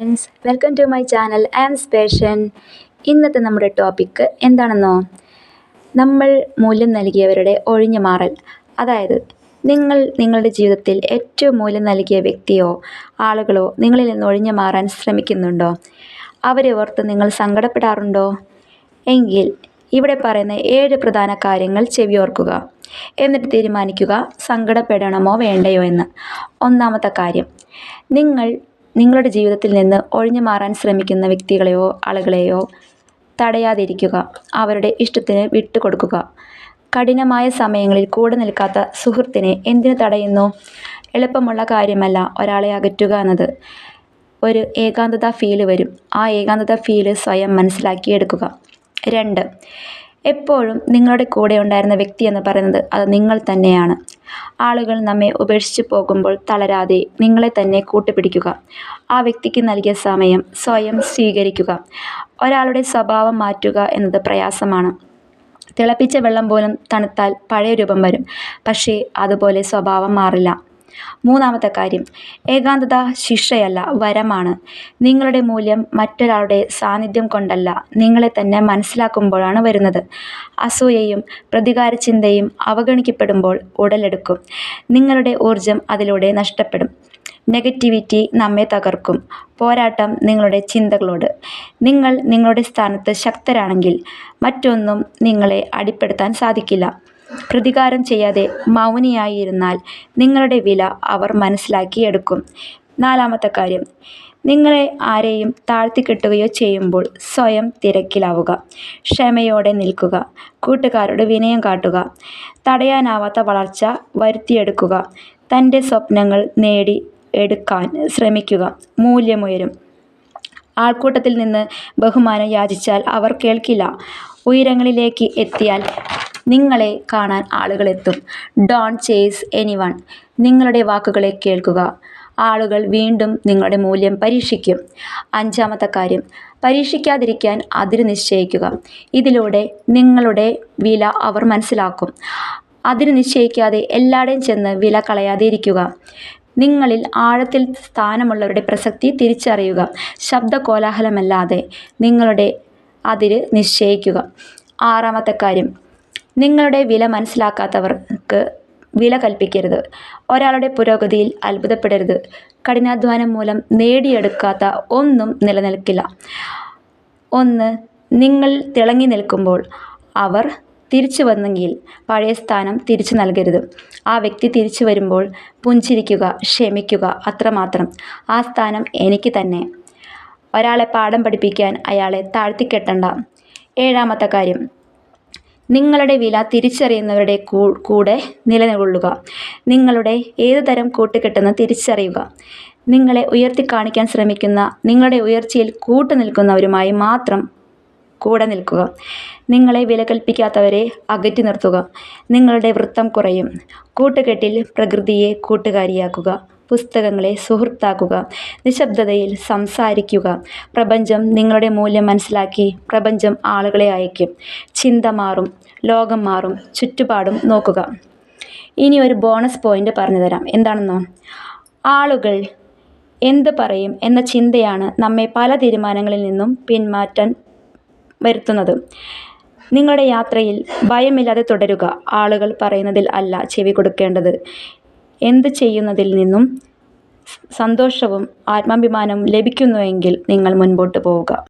Friends welcome to my channel and സ്പേഷൻ ഇന്നത്തെ നമ്മുടെ topic എന്താണെന്നോ? നമ്മൾ മൂല്യം നൽകിയവരുടെ ഒഴിഞ്ഞു മാറൽ. അതായത് നിങ്ങൾ നിങ്ങളുടെ ജീവിതത്തിൽ ഏറ്റവും മൂല്യം നൽകിയ വ്യക്തിയോ ആളുകളോ നിങ്ങളിൽ നിന്ന് ഒഴിഞ്ഞു മാറാൻ ശ്രമിക്കുന്നുണ്ടോ? അവരെ ഓർത്ത് നിങ്ങൾ സങ്കടപ്പെടാറുണ്ടോ? എങ്കിൽ ഇവിടെ പറയുന്ന ഏഴ് പ്രധാന കാര്യങ്ങൾ ചെവിയോർക്കുക എന്നിട്ട് തീരുമാനിക്കുക സങ്കടപ്പെടണമോ വേണ്ടയോ എന്ന്. ഒന്നാമത്തെ കാര്യം നിങ്ങൾ നിങ്ങളുടെ ജീവിതത്തിൽ നിന്ന് ഒഴിഞ്ഞു മാറാൻ ശ്രമിക്കുന്ന വ്യക്തികളെയോ ആളുകളെയോ തടയാതിരിക്കുക. അവരുടെ ഇഷ്ടത്തിന് വിട്ടുകൊടുക്കുക. കഠിനമായ സമയങ്ങളിൽ കൂടെ നിൽക്കാത്ത സുഹൃത്തിനെ എന്തിനു തടയുന്നു? എളുപ്പമുള്ള കാര്യമല്ല ഒരാളെ അകറ്റുക എന്നത്. ഒരു ഏകാന്തത ഫീൽ വരും. ആ ഏകാന്തത ഫീൽ സ്വയം മനസ്സിലാക്കിയെടുക്കുക. രണ്ട് എപ്പോഴും നിങ്ങളുടെ കൂടെ ഉണ്ടായിരുന്ന വ്യക്തി എന്ന് പറയുന്നത് അത് നിങ്ങൾ തന്നെയാണ്. ആളുകൾ നമ്മെ ഉപേക്ഷിച്ച് പോകുമ്പോൾ തളരാതെ നിങ്ങളെ തന്നെ കൂട്ടുപിടിക്കുക. ആ വ്യക്തിക്ക് നൽകിയ സമയം സ്വയം സ്വീകരിക്കുക. ഒരാളുടെ സ്വഭാവം മാറ്റുക എന്നത് പ്രയാസമാണ്. തിളപ്പിച്ച വെള്ളം പോലും തണുത്താൽ പഴയ രൂപം വരും. പക്ഷേ അതുപോലെ സ്വഭാവം മാറില്ല. മൂന്നാമത്തെ കാര്യം ഏകാന്തത ശിക്ഷയല്ല വരമാണ്. നിങ്ങളുടെ മൂല്യം മറ്റൊരാളുടെ സാന്നിധ്യം കൊണ്ടല്ല നിങ്ങളെ തന്നെ മനസ്സിലാക്കുമ്പോഴാണ് വരുന്നത്. അസൂയയും പ്രതികാര ചിന്തയും അവഗണിക്കപ്പെടുമ്പോൾ ഉടലെടുക്കും. നിങ്ങളുടെ ഊർജം അതിലൂടെ നഷ്ടപ്പെടും. നെഗറ്റിവിറ്റി നമ്മെ തകർക്കും. പോരാട്ടം നിങ്ങളുടെ ചിന്തകളോട്. നിങ്ങൾ നിങ്ങളുടെ സ്ഥാനത്ത് ശക്തരാണെങ്കിൽ മറ്റൊന്നും നിങ്ങളെ അടിപ്പെടുത്താൻ സാധിക്കില്ല. പ്രതികാരം ചെയ്യാതെ മൗനിയായിരുന്നാൽ നിങ്ങളുടെ വില അവർ മനസ്സിലാക്കിയെടുക്കും. നാലാമത്തെ കാര്യം നിങ്ങളെ ആരെയും താഴ്ത്തിക്കെട്ടുകയോ ചെയ്യുമ്പോൾ സ്വയം തിരക്കിലാവുക. ക്ഷമയോടെ നിൽക്കുക. കൂട്ടുകാരോട് വിനയം കാട്ടുക. തടയാനാവാത്ത വളർച്ച വരുത്തിയെടുക്കുക. തന്റെ സ്വപ്നങ്ങൾ നേടി എടുക്കാൻ ശ്രമിക്കുക. മൂല്യമുയരും. ആൾക്കൂട്ടത്തിൽ നിന്ന് ബഹുമാനം യാചിച്ചാൽ അവർ കേൾക്കില്ല. ഉയരങ്ങളിലേക്ക് എത്തിയാൽ നിങ്ങളെ കാണാൻ ആളുകളെത്തും ഡോൺ ചേസ് എനി വൺ നിങ്ങളുടെ വാക്കുകളെ കേൾക്കുക. ആളുകൾ വീണ്ടും നിങ്ങളുടെ മൂല്യം പരീക്ഷിക്കും. അഞ്ചാമത്തെ കാര്യം. പരീക്ഷിക്കാതിരിക്കാൻ അതിര് നിശ്ചയിക്കുക. ഇതിലൂടെ നിങ്ങളുടെ വില അവർ മനസ്സിലാക്കും. അതിര് നിശ്ചയിക്കാതെ എല്ലായിടെയും ചെന്ന് വില കളയാതെ ഇരിക്കുക നിങ്ങളിൽ ആഴത്തിൽ സ്ഥാനമുള്ളവരുടെ പ്രസക്തി തിരിച്ചറിയുക. ശബ്ദ കോലാഹലമല്ലാതെ നിങ്ങളുടെ അതിര് നിശ്ചയിക്കുക. ആറാമത്തെ കാര്യം. നിങ്ങളുടെ വില മനസ്സിലാക്കാത്തവർക്ക് വില കൽപ്പിക്കരുത്. ഒരാളുടെ പുരോഗതിയിൽ അത്ഭുതപ്പെടരുത്. കഠിനാധ്വാനം മൂലം നേടിയെടുക്കാത്ത ഒന്നും നിലനിൽക്കില്ല. ഒന്ന് നിങ്ങൾ തിളങ്ങി നിൽക്കുമ്പോൾ അവർ തിരിച്ചു വന്നെങ്കിൽ പഴയ സ്ഥാനം തിരിച്ചു നൽകരുത്. ആ വ്യക്തി തിരിച്ചു വരുമ്പോൾ പുഞ്ചിരിക്കുക ക്ഷമിക്കുക അത്രമാത്രം. ആ സ്ഥാനം എനിക്ക് തന്നെ. ഒരാളെ പാഠം പഠിപ്പിക്കാൻ അയാളെ താഴ്ത്തിക്കെട്ടണ്ട. ഏഴാമത്തെ കാര്യം നിങ്ങളുടെ വില തിരിച്ചറിയുന്നവരുടെ കൂടെ നിലനിൽക്കുക നിങ്ങളുടെ ഏത് തരം കൂട്ടുകെട്ടെന്ന് തിരിച്ചറിയുക. നിങ്ങളെ ഉയർത്തി കാണിക്കാൻ ശ്രമിക്കുന്ന നിങ്ങളുടെ ഉയർച്ചയിൽ കൂട്ടു നിൽക്കുന്നവരുമായി മാത്രം കൂടെ നിൽക്കുക. നിങ്ങളെ വില കൽപ്പിക്കാത്തവരെ അകറ്റി നിർത്തുക. നിങ്ങളുടെ വൃത്തം കുറയും. കൂട്ടുകെട്ടിൽ പ്രകൃതിയെ കൂട്ടുകാരിയാക്കുക. പുസ്തകങ്ങളെ സുഹൃത്താക്കുക നിശബ്ദതയിൽ സംസാരിക്കുക. പ്രപഞ്ചം നിങ്ങളുടെ മൂല്യം മനസ്സിലാക്കി പ്രപഞ്ചം ആളുകളെ അയക്കും ചിന്ത മാറും ലോകം മാറും ചുറ്റുപാടും നോക്കുക. ഇനി ഒരു ബോണസ് പോയിന്റ് പറഞ്ഞു തരാം. എന്താണെന്നോ? ആളുകൾ എന്ത് പറയും എന്ന ചിന്തയാണ് നമ്മെ പല തീരുമാനങ്ങളിൽ നിന്നും പിന്മാറ്റാൻ വരുത്തുന്നത്. നിങ്ങളുടെ യാത്രയിൽ ഭയമില്ലാതെ തുടരുക ആളുകൾ പറയുന്നതിൽ അല്ല ചെവി കൊടുക്കേണ്ടത്. എന്ത് ചെയ്യുന്നതിൽ നിന്നും സന്തോഷവും ആത്മാഭിമാനവും ലഭിക്കുന്നുവെങ്കിൽ നിങ്ങൾ മുൻപോട്ട് പോവുക.